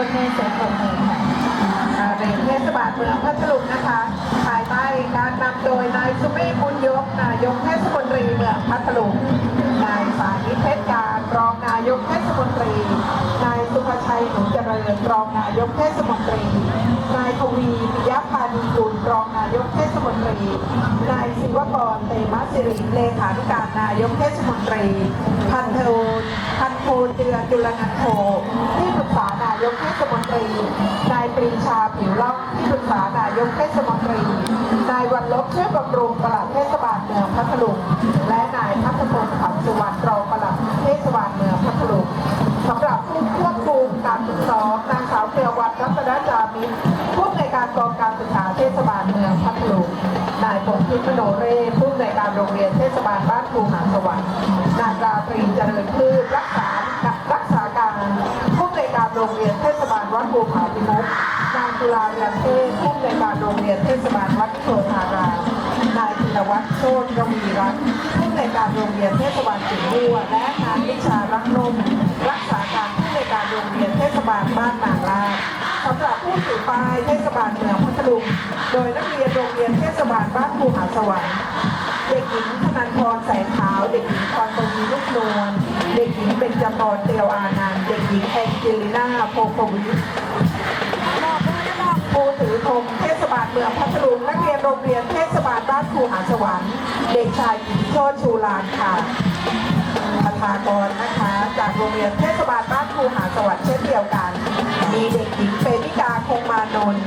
คนในเสียงปรบมือค่ะอ่าเป็นเทศบาลเมืองพัทลุงนะคะ ภายใต้การนำโดยนายสุเมฆบุญยกนายกเทศมนตรีเมืองพัทลุง นายสาธิตเพชรการรองนายกเทศมนตรี นายสุภชัยหนุนเจริญรองนายกเทศมนตรี นายทวีปิยพานีกุลรองนายกเทศมนตรี นายศิวกรเตมะสิริเลขาธิการนายกเทศมนตรี พันโทพันโทเจือจุลนันโทที่ปรึกษานายกเทศมนตรี นายปรีชาผิวล่องที่ปรึกษานายกเทศมนตรี นายวันลบเชื่อบำรุงปลัดเทศบาลเมืองพัทลุง และนายพัฒพงศ์ขำสุวรรณรองปลัดเทศบาลเมืองพัทลุงสำหรับผู้ควบคุมการฝึกซ้อมนางสาวเพียววัฒน์รัตนจามิตรผู้อำนวยการกองการศึกษาเทศบาลเมืองพัทลุง นายพงพิพโนเรศผู้อำนวยการโรงเรียนเทศบาลบ้านครูหาสวรรค์นางราตรีเจริญพืชรักษา โรงเรียนเทศบาลวัดภูผาพิมุกนางจุฬาเรียนเทศผู้อำนวยการโรงเรียนเทศบาลวัดโพธารามนายธินวัฒน์โชติระวีรัตน์ผู้อำนวยการโรงเรียนเทศบาลสิงห์บัวและนางวิชารักนมรักษาการผู้อำนวยการโรงเรียนเทศบาลบ้านนางลาสำหรับผู้ถือป้ายเทศบาลเมืองพัทลุงโดยนักเรียนโรงเรียนเทศบาลบ้านภูหาสวรรค์เด็กหญิงธนันพรแสงขาว เด็กหญิงพรตวีลูกนวลเด็กหญิงเบญจพรเตียวอานันเด็กหญิงแองเจลิน่า โพโพวิทผู้ถือธงเทศบาลเมืองพัทลุงนักเรียนโรงเรียนเทศบาลบ้านภูหาสวรรค์เด็กชายหญิโชติชูลานค่ะประธากรนะคะ จากโรงเรียนเทศบาลบ้านครูหาสวัสดิ์เช่นเดียวกัน มีเด็กหญิงเปมิกาคงมานนท์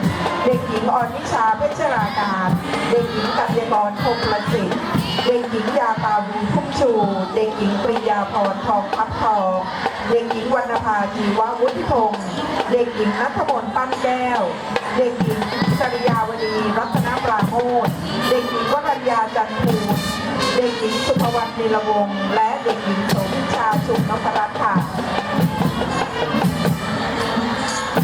เด็กหญิงออนนิชาเพชราการ เด็กหญิงกัญญากรคงประสิทธิ์ เด็กหญิงยาตาวีพุ่มชู เด็กหญิงปริยาพรทองพับทองเด็กหญิงวรรณภาจีววุฒิพงศ์เด็กหญิงนัทมนปั้นแก้ว เด็กหญิงจริยาวดีรัตนปราโมทเด็กหญิงวรัญญาจันทูเด็กหญิงสุภวรรณนีลวงศ์และเด็กหญิงโสมิชาชุนพรัตน์ค่ะ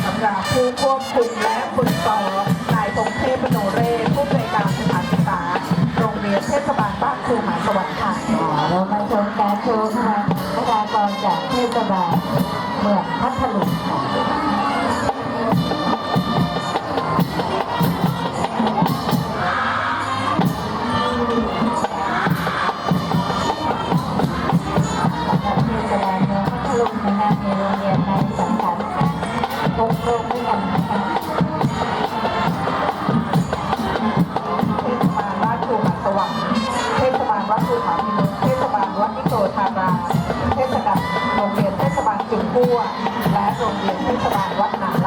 สำหรับผู้ควบคุมและฝึกซ้อมนายพงเทพโนเรศผู้อำนวยการสถานศึกษาโรงเรียนเทศบาล คือหมายสวัสดิ์ค่ะเรามาชมการโชว์ค่ะประชากรจากเทศบาลเมืองพัทลุงค่ะ เทศบาลโรงเรียนเทศบาลจุมพั่วและโรงเรียนเทศบาลวัดนา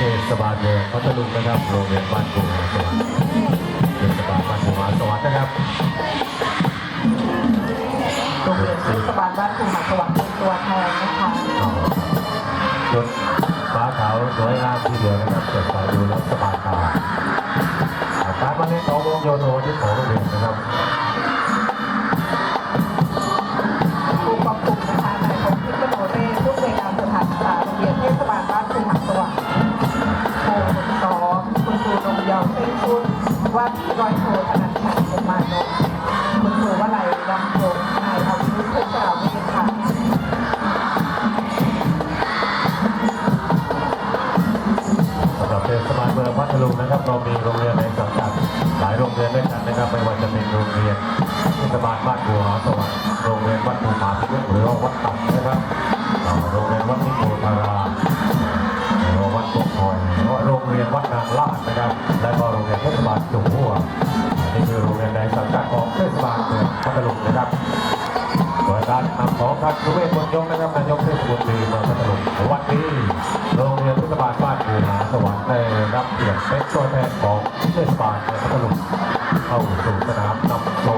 เทศบาลเมืองพัทลุงนะครับโรงเรียนบ้านกรุงหาสวรรค์เทศบาลบ้านกรุงหาสวรรค์นะครับโรงเรียนเทศบาลบ้านครูหาสวรรค์เป็นตัวแทนนะคะชุดฟ้าขาวสวยงามทีเดียวนะครับสดใสดูแล้วสบายตาการมาเล่นของวงโยโนที่ของโรงเรียนนะครับ เรียนวัดนางลาดนะครับ และก็โรงเรียนเทศบาลจุ่มหัวนี่คือโรงเรียนในสังกัดของเทศบาลเมืองพัทลุงนะครับโดยการนำของท่านสุเวศบุญยงนะครับนายกเทศมนตรีเมืองพัทลุงวันนี้โรงเรียนเทศบาลบ้านปูหาสวรรค์ได้รับเกียรติเป็นตัวแทนของเทศบาลเมืองพัทลุงเข้าสู่สนามนำโชว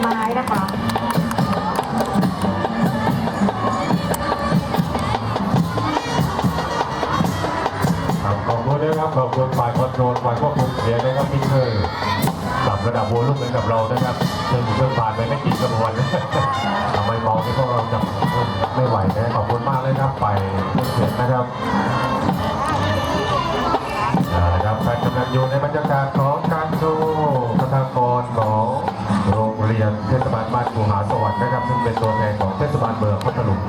ไม้นะคะขอบคุณนะครับขอบคุณฝ่ายคอนโทรลฝ่ายควบคุมเสียงนะครับที่เคยปรับระดับโวลุ่มให้กับเรานะครับซึ่งเพิ่งผ่านไปไม่กี่กระบวนทำไมมองที่พวกเราจะไม่ไหวนะขอบคุณมากเลยครับฝ่ายครื่องเสียงนะครับเอาละครับการกำลังอยู่ในบรรยากาศ ภูหาสวรรค์นะครับ ซึ่งเป็นตัวแทนของเทศบาลเมืองพัทลุง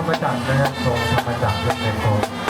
ธรรมจักรนะครับนรงธรรมจักรเป็นโค